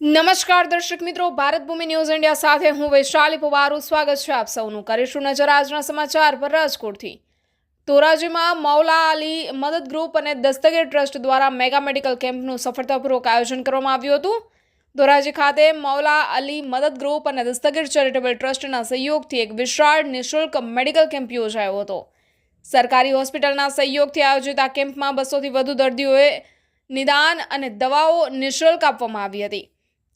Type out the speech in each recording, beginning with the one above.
નમસ્કાર દર્શક મિત્રો, ભારત ભૂમિ ન્યૂઝ ઇન્ડિયા સાથે હું વૈશાલી પવારું. સ્વાગત છે આપ સૌનું. કરીશું નજર આજના સમાચાર પર રાજકોટથી. ધોરાજીમાં મૌલા અલી મદદ ગ્રુપ અને દસ્તગીર ટ્રસ્ટ દ્વારા મેગા મેડિકલ કેમ્પનું સફળતાપૂર્વક આયોજન કરવામાં આવ્યું હતું. ધોરાજી ખાતે મૌલા અલી મદદ ગ્રુપ અને દસ્તગીર ચેરિટેબલ ટ્રસ્ટના સહયોગથી એક વિશાળ નિઃશુલ્ક મેડિકલ કેમ્પ યોજાયો હતો. સરકારી હોસ્પિટલના સહયોગથી આયોજિત આ કેમ્પમાં બસોથી વધુ દર્દીઓએ નિદાન અને દવાઓ નિઃશુલ્ક આપવામાં આવી હતી.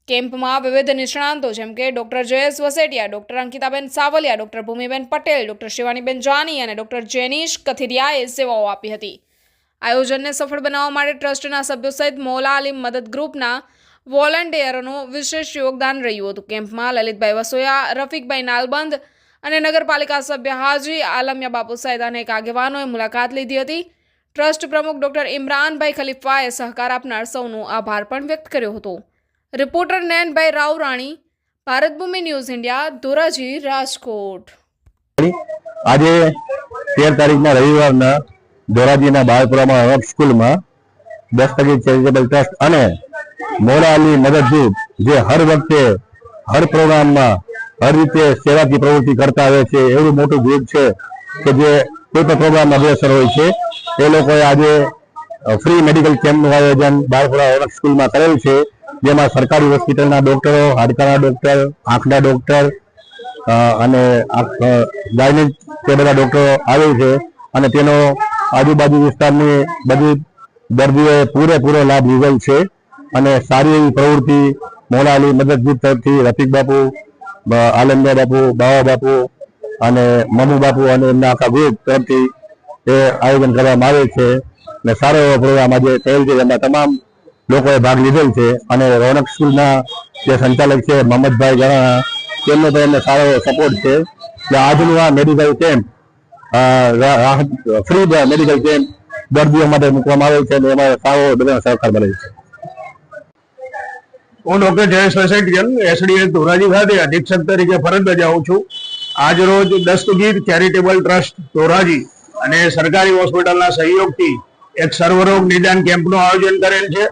કેમ્પમાં વિવિધ નિષ્ણાંતો, જેમ કે doctor Jayesh Vasetiya, doctor Ankitaben Savaliya, doctor Bhumiben Patel, doctor Shivaniben Jani અને ડોક્ટર જેનીશ કથિરિયાએ સેવાઓ આપી હતી. આયોજનને સફળ બનાવવા માટે ટ્રસ્ટના સભ્યો સહિત મોલા અલી મદદ ગ્રુપના વોલન્ટિયરોનું વિશેષ યોગદાન રહ્યું હતું. કેમ્પમાં લલિતભાઈ વસોયા, રફીકભાઈ નાલબંધ અને નગરપાલિકા સભ્ય હાજી, આલમિયા બાપુ સહિત અનેક આગેવાનોએ મુલાકાત લીધી હતી. ટ્રસ્ટ પ્રમુખ ડોક્ટર ઇમરાનભાઈ ખલીફાએ સહકાર આપનાર સૌનો આભાર પણ વ્યક્ત કર્યો હતો. Reporter Nayanbhai Ravrani Bharat Bhumi news India, Dhoraji, Rajkot. આજે તેર તારીખના રવિવારના ધોરાજીના બાળપુરામાં અરબ સ્કૂલમાં દસ્તગીર ચેરિટેબલ ટ્રસ્ટ અને મોડાલી મદદ ગ્રુપ જે હર વખતે હર પ્રોગ્રામમાં હર રીતે સેવાકી પ્રવૃત્તિ કરતા આવે છે, એવું મોટું ગ્રુપ છે કે જે કોઈ પણ પ્રોગ્રામ અગ્રેસર હોય છે, એ લોકોએ આજે ફ્રી મેડિકલ કેમ્પનું આયોજન બાળપુરા અરબ સ્કૂલમાં કરેલ છે. જેમાં સરકારી હોસ્પિટલના ડોક્ટરો, હાડકાના ડોક્ટર, આંખના ડોક્ટર અને ગાયની તે બધા ડોક્ટરો આવે છે અને તેનો આજુબાજુ વિસ્તારની બધી દર્દીઓએ પૂરેપૂરો લાભ લીધેલ છે. અને સારી એવી પ્રવૃત્તિ મોલાલી અલી મદદ તરફથી રફીક બાપુ, બ- બાપુ, બાવા બાપુ અને મમુ બાપુ અને એમના આખા ગ્રુપ તરફથી એ આયોજન કરવામાં આવે છે. અને સારો એવો પ્રોગ્રામ આજે થયેલ છે. એમાં તમામ લોકોએ ભાગ લીધેલ છે. અને રોનક સ્કૂલના જે સંચાલક છે, મોહમ્મદભાઈ ગણાણા, તેમનો પણ એમને સારો સપોર્ટ છે. એટલે આજનું આ medical camp free medical camp દર્દીઓ માટે મૂકવામાં આવેલ છે અને એમાં સારો બધાનો સહકાર મળે છે. હું ડોક્ટર જયેશ વસેટિયન એસડીએસ ધોરાજી ખાતે અધિક્ષક તરીકે ફરજ બજાવું છું. આજ રોજ દસ્તગીર ચેરિટેબલ ટ્રસ્ટ ધોરાજી અને સરકારી હોસ્પિટલના સહયોગથી એક સર્વરોગ નિદાન કેમ્પનું આયોજન કરેલ છે.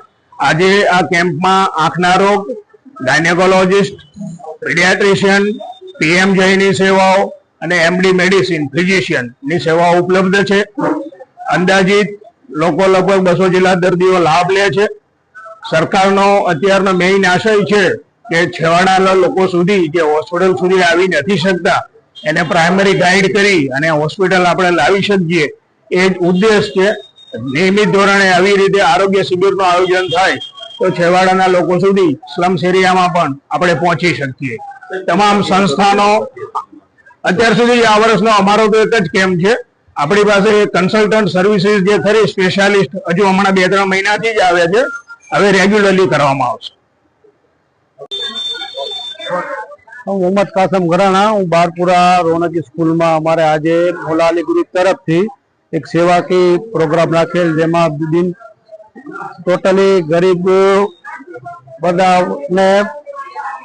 આજે આ કેમ્પમાં આંખના રોગ, ગાયનેકોલોજીસ્ટ, પીડિયાટ્રિશિયન, પીએમ જયની સેવાઓ અને એમડી મેડિસિન, ફિઝિશિયનની સેવાઓ ઉપલબ્ધ છે. અંદાજિત લોકો લગભગ બસો જેટલા દર્દીઓ લાભ લે છે. સરકારનો અત્યારનો મેઇન આશય છે કે છેવાડાના લોકો સુધી જે હોસ્પિટલ સુધી આવી નથી શકતા. એને પ્રાઇમરી ગાઈડ કરી અને હોસ્પિટલ આપણે લાવી શકીએ. એ જ ઉદ્દેશ છે નિયમિત ધોરણે આવી રીતે આરોગ્ય શિબિરનું આયોજન થાય, તો છેવાડાના લોકો સુધી સ્લમ્સ એરિયામાં પણ આપણે પહોંચી શકીએ. તમામ સંસ્થાનો, અત્યાર સુધી આ વર્ષનો અમારો તો એક જ કેમ્પ છે, આપણી પાસે કન્સલ્ટન્ટ સર્વિસીસ જે ખરી સ્પેશિયાલિસ્ટ હજુ હમણાં બે ત્રણ મહિનાથી જ આવે છે, હવે રેગ્યુલરલી કરવામાં આવશે. હું મોહમ્મદ કાસમ ઘરાણા, હું બારપુરા રોનકી સ્કૂલમાં અમારે આજે મોલાલી ગ્રુપ તરફથી એક સેવાકી પ્રોગ્રામ રાખેલ જેમાં બિન ટોટલી ગરીબ બધાને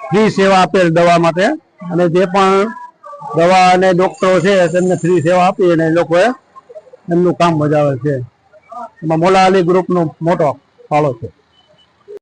ફ્રી સેવા આપેલ દવા માટે. અને જે પણ દવા અને ડોક્ટરો છે તેમને ફ્રી સેવા આપી અને લોકોએ એમનું કામ બજાવે છે. એમાં મોલા અલી ગ્રુપનો મોટો ફાળો છે.